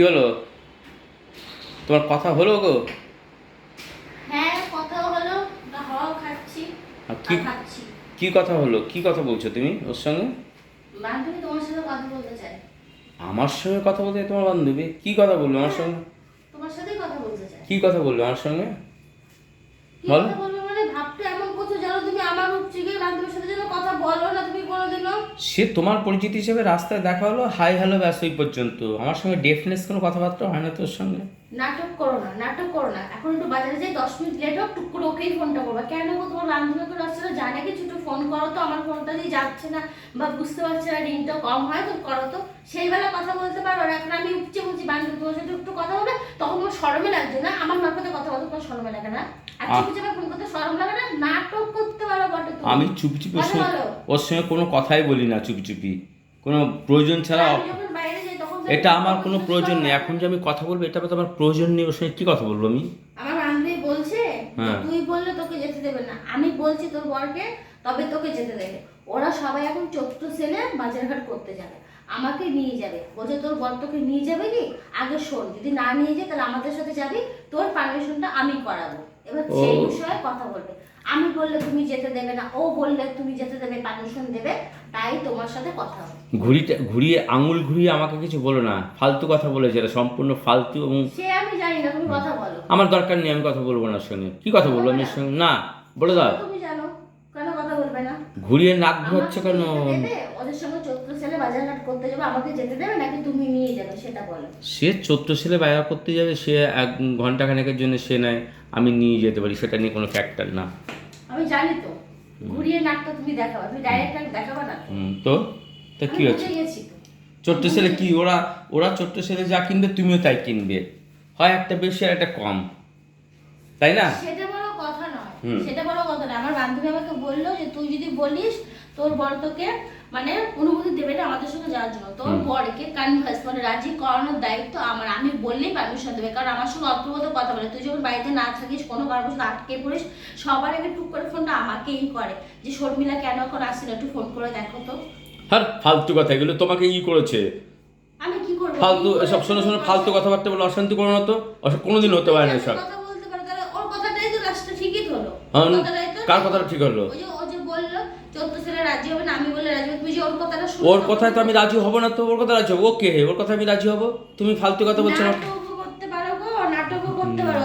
কি হলো? তোমার কথা হলো গো? হ্যাঁ কথা হলো না খাচ্ছি আর কি আর খাচ্ছি। কি কথা হলো? কি কথা বলছো তুমি ওর সঙ্গে? বান্ধবী তোমার সাথে কথা বলতে চাই। আমার সঙ্গে কথা বলতে তোমার বান্ধবী? কি কথা বলল আমার সঙ্গে? তোমার সাথেই কথা বলতে চাই। কি কথা বলল আমার সঙ্গে? বলো। কথা বলব মানে ভাবতে এমন করছ যেন তুমি আমার হচ্ছে গিয়ে বান্ধবীর সাথে যেন কথা বলো না তুমি কোনোদিনও সে তোমার পরিচিতি হিসেবে রাস্তায় দেখা হলো হাই হ্যালো ব্যাস ওই পর্যন্ত। আমার সঙ্গে ডেফনেস কোনো কথাবার্তা হয় না তোর সঙ্গে। নাটক করো না নাটক করো না। এখন একটু বাজারে যাই দশ মিনিট লেট হোক টুক করে ওকেই ফোনটা করবা। কেন গো তোমার বান্ধবী করে আসছে না জানে কিছু একটু ফোন করো তো আমার ফোনটা দিয়ে যাচ্ছে না বা বুঝতে পারছে না রিংটা কম হয় তো করো তো। সেই বেলা কথা বলতে পারো আর এখন আমি উপচে বলছি বান্ধবী তোমার সাথে একটু কথা বলে তখন তোমার শরমে লাগছে না? আমার মারফতে কথা বলতে তোমার শরমে লাগে না? আর আহ। চাপে ফোন করতে শরম লাগে না? নাটক করতে পারো বটে আমি চুপি চুপি ওর সঙ্গে- কোনো কথাই বলি না চুপি চুপি। কোনো প্রয়োজন ছাড়া এটা আমার কোনো প্রয়োজন নেই। এখন যে আমি কথা বলব এটা তো আমার প্রয়োজন নেই। ওর সঙ্গে কি কথা বলব আমি? আমার বান্ধবী বলছে হ্যাঁ। তুই বললে তোকে যেতে দেবে না। আমি বলছি তোর বরকে তবে তোকে যেতে দেবে। ওরা সবাই এখন চোদ্দ সেলে বাজারঘাট করতে যাবে। আমাকে নিয়ে যাবে। বলছে তোর বর তোকে নিয়ে যাবে কি? আগে শোন যদি না নিয়ে যায় তাহলে আমাদের সাথে যাবি। তোর পারমিশনটা আমি করাবো। এবার সেই বিষয়ে কথা বলবে। আমি বললে তুমি যেতে দেবে না ও বললে তুমি যেতে দেবে পারমিশন দেবে তাই তোমার সাথে কথা হবে। ঘুরিটা ঘুরিয়ে আঙুল ঘুরিয়ে আমাকে কিছু বলো না ফালতু কথা বলে যেটা সম্পূর্ণ ফালতু এবং সে আমি জানি না তুমি কথা বলো। আমার দরকার নেই আমি কথা বলব না সঙ্গে কি কথা বলব আমি সঙ্গে না বলে দাও। তুমি জানো কেন কথা বলবে না? ঘুরিয়ে নাক ঘুরাচ্ছে কেন যেতে দেবে? ওদের সঙ্গে চৈত্র সেলে বাজারঘাট করতে যাবে আমাকে যেতে দেবে নাকি তুমি নিয়ে যাবে সেটা বলো। সে চোদ্দ ছেলে বাজার করতে যাবে সে এক ঘণ্টা খানেকের জন্য সে নেয় আমি নিয়ে যেতে পারি সেটা নিয়ে কোনো ফ্যাক্টর না। আমি জানি তো ঘুরিয়ে তুমি দেখাবা তুমি ডাইরেক্ট দেখাবা না তো। তো কি হচ্ছে? ছোট্ট ছেলে কি ওরা ওরা ছোট্ট ছেলে যা কিনবে তুমিও তাই কিনবে। হয় একটা বেশি আর একটা কম। তাই না? সেটা বড় কথা নয়। সেটা বড় কথা না আমার বান্ধবী আমাকে বলল যে তুই যদি বলিস তোর বর তোকে মানে অনুমতি দেবে না আমাদের সঙ্গে যাওয়ার জন্য। তোর। বরকে কনভার্স মানে রাজি করানোর দায়িত্ব আমার। আমি বললেই পারমিশন দেবে কারণ আমার সঙ্গে অর্থগত কথা বলে। তুই যখন বাড়িতে না থাকিস কোনো কারণবশত আটকে পড়িস সবার আগে টুক করে ফোনটা আমাকেই করে। যে শর্মিলা কেন এখন আসছিল একটু ফোন করে দেখো তো। হ্যাঁ ফালতু কথা এগুলো তোমাকে ই করেছে। আমি কি করব? ফালতু সব শোনো শোনো ফালতু কথাবার্তা বলে অশান্তি করো না তো। অসব কোনোদিন হতে পারে না সব কথা বলতে পারে তাহলে ওর কথাটাই তো লাস্টে ঠিকই হলো হ্যাঁ, কার কথাটা ঠিক হলো? ওই যে ও যে বলল চোদ্দ ছেলে রাজি হবে না আমি বলে রাজি হবে তুমি যে ওর কথায় তো আমি রাজি হব না তো ওর কথা রাজি হব। ওকে ওর কথা আমি রাজি হব? তুমি ফালতু কথা বলছো না করতে পারো গো নাটকও করতে পারো।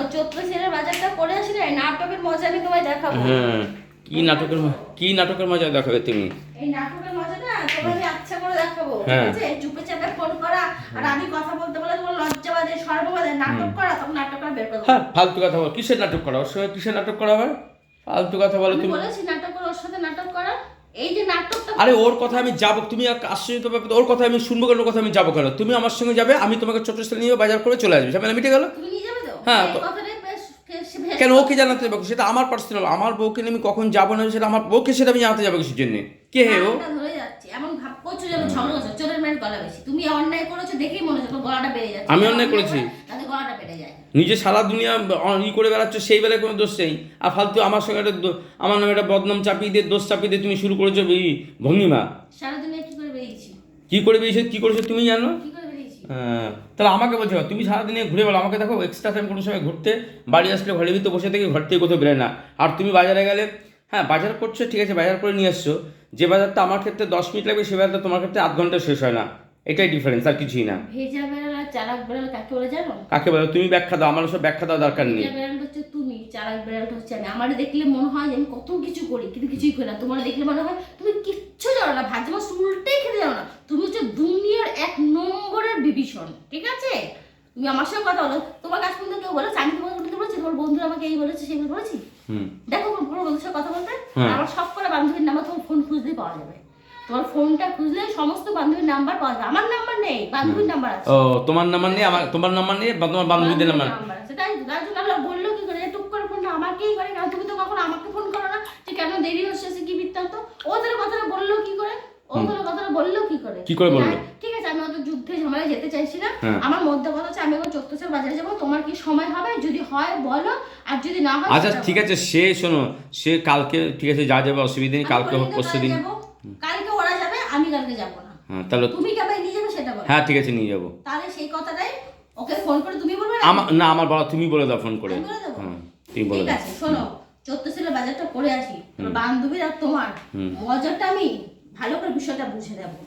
বাজারটা করে আসি না নাটকের মজা আমি তোমায় দেখাবো। হ্যাঁ কি নাটকের কি নাটকের মজা দেখাবে তুমি? এই নাটকের মজা না আমি আচ্ছা করে দেখাবো ঠিক হ্যাঁ। আছে? চুপে চাপে ফোন করা আর আমি কথা বলতে বলে তোমার লজ্জা সর্ব বাদে নাটক করা তখন নাটক করা বের করে। হ্যাঁ ফালতু কথা বল। কিসের নাটক করা? ওর সঙ্গে কিসের নাটক করা হয়? ফালতু কথা বলো তুমি। বলেছি নাটক করে ওর সাথে নাটক করা এই যে নাটকটা আরে ওর কথা আমি যাব তুমি আশ্চর্য ব্যাপার ওর কথা আমি শুনব কেন ওর কথা আমি যাব কেন? তুমি আমার সঙ্গে যাবে আমি তোমাকে ছোট ছেলে নিয়ে বাজার করে চলে আসবে। সামনে মিটে গেল? হ্যাঁ, কেন ওকে জানাতে যাব? সেটা আমার পার্সোনাল আমার বউকে নিয়ে আমি কখন যাব না সেটা আমার বউকে সেটা আমি জানাতে যাব কিছুর জন্য। কে হে ও? এমন ভাব করছ যেন ঝগড়া করছ চোরের মেয়ের গলা বেশি। তুমি অন্যায় করেছ দেখেই মনে হচ্ছে গলাটা বেড়ে যাচ্ছে। আমি অন্যায় করেছি? তাতে গলাটা বেড়ে যায়। নিজে সারা দুনিয়া ই করে বেড়াচ্ছ সেই বেলায় কোনো দোষ নেই। আর ফালতু আমার সঙ্গে একটা আমার নামে একটা বদনাম চাপিয়ে দিয়ে দোষ চাপিয়ে দিয়ে তুমি শুরু করেছ এই ভঙ্গিমা। সারা দুনিয়া কি করে বেরিয়েছি? কি করে বেরিয়েছো কি করেছ তুমি জানো? হ্যাঁ, তাহলে আমাকে বলছো তুমি সারাদিনে ঘুরে বেড়ো আমাকে দেখো এক্সট্রা টাইম কোনো সময় ঘুরতে বাড়ি আসলে ঘরের ভিতরে বসে থেকে ঘর থেকে কোথাও বেরোয় না। আর তুমি বাজারে গেলে হ্যাঁ বাজার করছ ঠিক আছে বাজার করে নিয়ে আসছো যে বাজারটা আমার ক্ষেত্রে দশ মিনিট লাগবে সে বাজারটা তোমার ক্ষেত্রে আধ ঘণ্টা শেষ হয় না। এটাই ডিফারেন্স আর কিছুই না। ভেজা বেড়াল আর চালাক বেড়াল কাকে বলে জানো? কাকে বলো? তুমি ব্যাখ্যা দাও আমার সব ব্যাখ্যা দেওয়া দরকার নেই। ভেজা হচ্ছে তুমি চালাক বেড়ালটা হচ্ছে আমি। আমার দেখলে মনে হয় আমি কত কিছু করি কিন্তু কিছুই করি না। তোমার দেখলে মনে হয় তুমি কিচ্ছু জানো না ভাজি মাছ উল্টেই খেতে জানো না। তুমি হচ্ছে দুনিয়ার এক নম্বরের বিভীষণ ঠিক আছে? তুমি আমার সঙ্গে কথা বলো। তোমার কাছ পর্যন্ত কেউ বলেছে আমি বলেছি তোমার বন্ধুরা আমাকে এই বলেছে সেগুলো বলেছি? দেখো বন্ধুর সাথে কথা বলতে হ্যাঁ। আমার সব করে বান্ধবীর নাম্বার তোমার ফোন খুঁজলেই পাওয়া যাবে। তোমার ফোনটা খুঁজলে সমস্ত বান্ধবীর নাম্বার পাওয়া যাবে। আমার নাম্বার নেই বান্ধবীর নাম্বার আছে। ও তোমার নাম্বার নেই আমার তোমার নাম্বার নেই তোমার বান্ধবীদের নাম্বার। আছে। তাই তার জন্য আমরা বলল কি করে টুক করে ফোনটা আমাকেই করে কারণ তুমি তো কখনো আমাকে ফোন করো না যে কেন দেরি হচ্ছে কি বৃত্তান্ত? ওদের কথাটা বলল কি করে? ওদের কথাটা বলল কি করে? কি করে বলল? ঝামেলায় যেতে চাইছি না। হ্যাঁ। আমার মধ্যে কথা হচ্ছে আমি এখন চত্বরসের বাজারে যাব তোমার কি সময় হবে? যদি হয় বলো। আর যদি না হয় আচ্ছা ঠিক আছে সে শোনো সে কালকে ঠিক আছে যা যাবে অসুবিধা নেই কালকে হোক পরশু দিন। কালকে ওরা যাবে আমি কালকে যাব না। হ্যাঁ তাহলে তুমি কেমন নিয়ে যাবে সেটা বলো। হ্যাঁ ঠিক আছে নিয়ে যাব। তাহলে সেই কথাটাই ওকে ফোন করে তুমি বলবে? আমার না আমার বলা তুমি বলে দাও ফোন করে। বলে তুমি বলে দাও। শোনো চোদ্দ সালে বাজারটা করে আসি। বান্ধবীর আর তোমার। মজাটা আমি ভালো করে বিষয়টা বুঝে দেবো